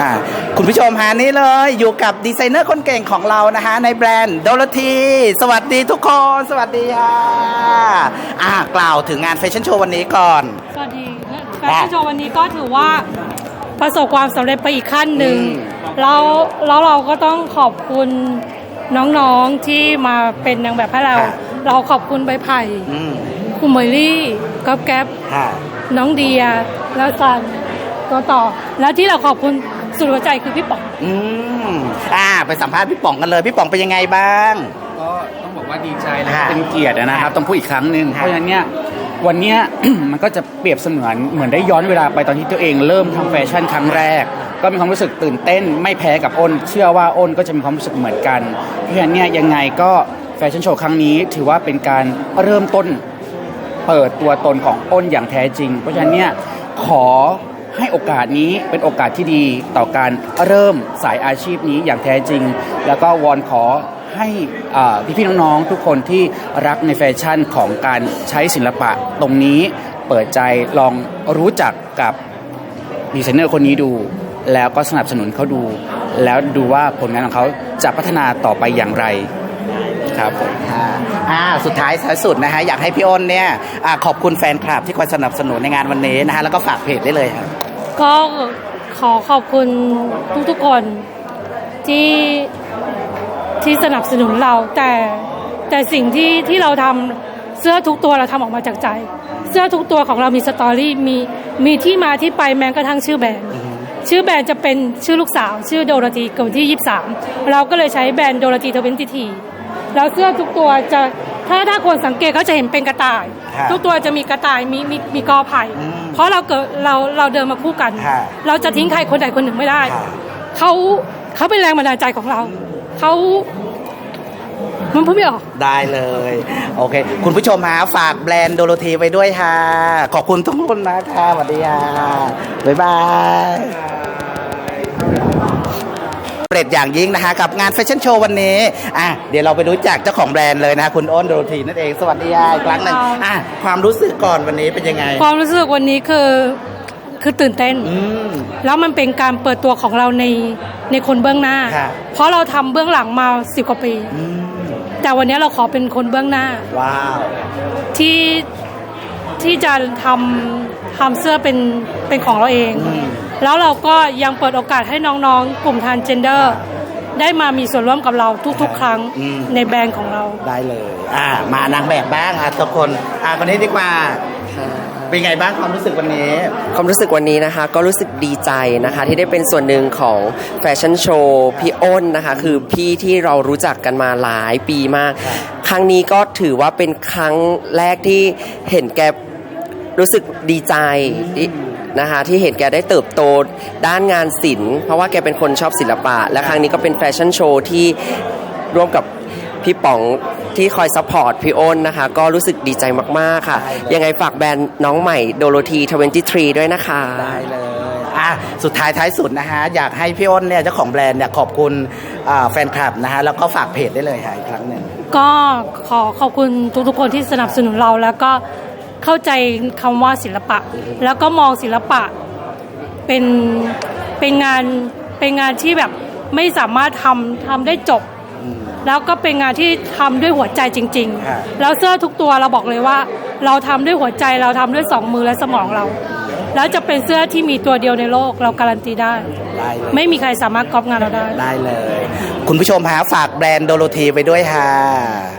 อ่าคุณผู้ชมฮานี่เลยอยู่กับดีไซเนอร์คนเก่งของเรานะฮะในแบรนด์โดโรธีสวัสดีทุกคน สวัสดีค่ะอ่ากล่าวถึงงานแฟชั่นโชว์วันนี้ก่อน สวัสดีแฟชั่นโชว์วันนี้ก็ถือว่าประสบความสำเร็จไปอีกขั้นหนึ่งอืมแล้วแล้วเราก็ต้องขอบคุณน้องๆที่มาเป็นนางแบบให้เรา เราขอบคุณใบไผ่อืมคุณเมยลี่ก๊อฟแก๊ปค่ะน้องเดียแล้วซันก็ต่อ แล้วที่เราขอบคุณ สุดหัวใจคือพี่ป๋อง อืมอ่า ไปสัมภาษณ์พี่ป๋องกันเลย พี่ป๋องเป็นยังไงบ้าง ก็ต้องบอกว่าดีใจและค่ะเป็นเกียรตินะครับ ต้องพูดอีกครั้งหนึ่งค่ะเพราะฉะนั้นเนี่ยวันเนี้ย มันก็จะเปรียบเสมือนเหมือนได้ย้อนเวลาไปตอนที่ตัวเองเริ่มทำแฟชั่นครั้งแรก ก็มีความรู้สึกตื่นเต้นไม่แพ้กับอ้น เชื่อว่าอ้นก็จะมีความรู้สึกเหมือนกัน เพราะฉะนั้นเนี่ยยังไงก็แฟชั่นโชว์ครั้งนี้ ถือว่าเป็นการเริ่มต้น เปิดตัวตนของอ้นอย่างแท้จริง เพราะฉะนั้นเนี่ยขอ ให้โอกาสนี้เป็นโอกาสที่ดีต่อการเริ่มสายอาชีพนี้อย่างแท้จริง แล้วก็วอนขอให้อ่พี่ๆน้องๆทุกคนที่รักในแฟชั่นของการใช้ศิลปะตรงนี้เปิดใจลองรู้จักกับดีไซเนอร์คนนี้ดู แล้วก็สนับสนุนเขาดู แล้วดูว่าผลงานของเขาจะพัฒนาต่อไปอย่างไรครับผมอ่าสุดท้ายท้ายสุดนะฮะอยากให้พี่อ้นเนี่ยอขอบคุณแฟนคลับที่คอยสนับสนุนในงานวันนี้นะฮะแล้วก็ฝากเพจได้เลยครับ ก็ขอขอบคุณทุกๆคนที่ที่สนับสนุนเราแต่แต่สิ่งที่ที่เราทำเสื้อทุกตัวเราทำออกมาจากใจ เสื้อทุกตัวของเรามีสตอรี่มีมีที่มาที่ไปแม้กระทั่งชื่อแบรนด์ชื่อแบรนด์จะเป็นชื่อลูกสาว ชื่อโดโรธีเกิดที่ 23 เราก็เลยใช้แบรนด์โดโรธีเทเวนตีทีแล้วเสื้อทุกตัวจะถ้าถ้าคนสังเกตเขาจะเห็นเป็นกระต่าย ทุกตัวจะมีกระต่ายมีมีมีกอไผ่อืมเพราะเราเกิดเราเราเดินมาคู่กันครับเราจะทิ้งใครคนใดคนหนึ่งไม่ได้ครับเขาเขาเป็นแรงบันดาลใจของเราเขามันพูดไม่ออกได้เลย โอเค คุณผู้ชมฮะฝากแบรนด์โดโรธีไว้ด้วยค่ะ ขอบคุณทุกคนนะคะสวัสดีค่ะ บ๊ายบาย เปรตอย่างยิ่งนะคะกับงานแฟชั่นโชว์วันนี้อะเดี๋ยวเราไปรู้จักเจ้าของแบรนด์เลยนะคะคุณอ้นโดโรธีนั่นเองสวัสดีค่ะอีกครั้งหนึ่งอะความรู้สึกก่อนวันนี้เป็นยังไง ความรู้สึกวันนี้คือคือตื่นเต้นอืมแล้วมันเป็นการเปิดตัวของเราในในคนเบื้องหน้าครับเพราะเราทำเบื้องหลังมาสิบกว่าปีอืมแต่วันนี้เราขอเป็นคนเบื้องหน้าว้าวที่ ที่จะทำทำเสื้อเป็นเป็นของเราเองอืมแล้วเราก็ยังเปิดโอกาสให้น้องๆ กลุ่มทานเจนเดอร์ ได้มามีส่วนร่วมกับเราทุกๆ ครั้งอืม ในแบรนด์ของเรา ได้เลย อ่ามานางแบบบ้างอะทุกคนอะคนนี้ดีกว่าเป็นไงบ้างความรู้สึกวันนี้ ความรู้สึกวันนี้นะคะก็รู้สึกดีใจนะคะที่ได้เป็นส่วนหนึ่งของแฟชั่นโชว์พี่อ้นนะคะคือพี่ที่เรารู้จักกันมาหลายปีมาก ครั้งนี้ก็ถือว่าเป็นครั้งแรกที่เห็นแก รู้สึกดีใจที่นะคะที่เห็นแกได้เติบโตด้านงานศิลป์เพราะว่าแกเป็นคนชอบศิลปะ และครั้งนี้ก็เป็นแฟชั่นโชว์ที่ร่วมกับพี่ป๋องที่คอยซัพพอร์ตพี่อ้นนะคะ ก็รู้สึกดีใจมาก ๆ ค่ะ ยังไงฝากแบรนด์น้องใหม่โดโรธี23 ด้วยนะคะ ได้เลยอะสุดท้ายท้ายสุดนะฮะ อยากให้พี่อ้นเนี่ยเจ้าของแบรนด์เนี่ยขอบคุณอ่าแฟนคลับนะฮะ แล้วก็ฝากเพจได้เลยค่ะอีกครั้งหนึ่งก็ขอขอบคุณทุกๆคนที่สนับสนุนเราแล้วก็ เข้าใจคำว่าศิลปะ แล้วก็มองศิลปะเป็นเป็นงานเป็นงานที่แบบไม่สามารถทำทำได้จบ แล้วก็เป็นงานที่ทำด้วยหัวใจจริงครับๆแล้วเสื้อทุกตัวเราบอกเลยว่า เราทำด้วยหัวใจเราทำด้วยสองมือและสมองเรา แล้วจะเป็นเสื้อที่มีตัวเดียวในโลกเราการันตีได้ได้เลยไม่มีใครสามารถก๊อปงานเราได้ได้เลย คุณผู้ชมฮะฝากแบรนด์โดโรธีไปด้วยค่ะ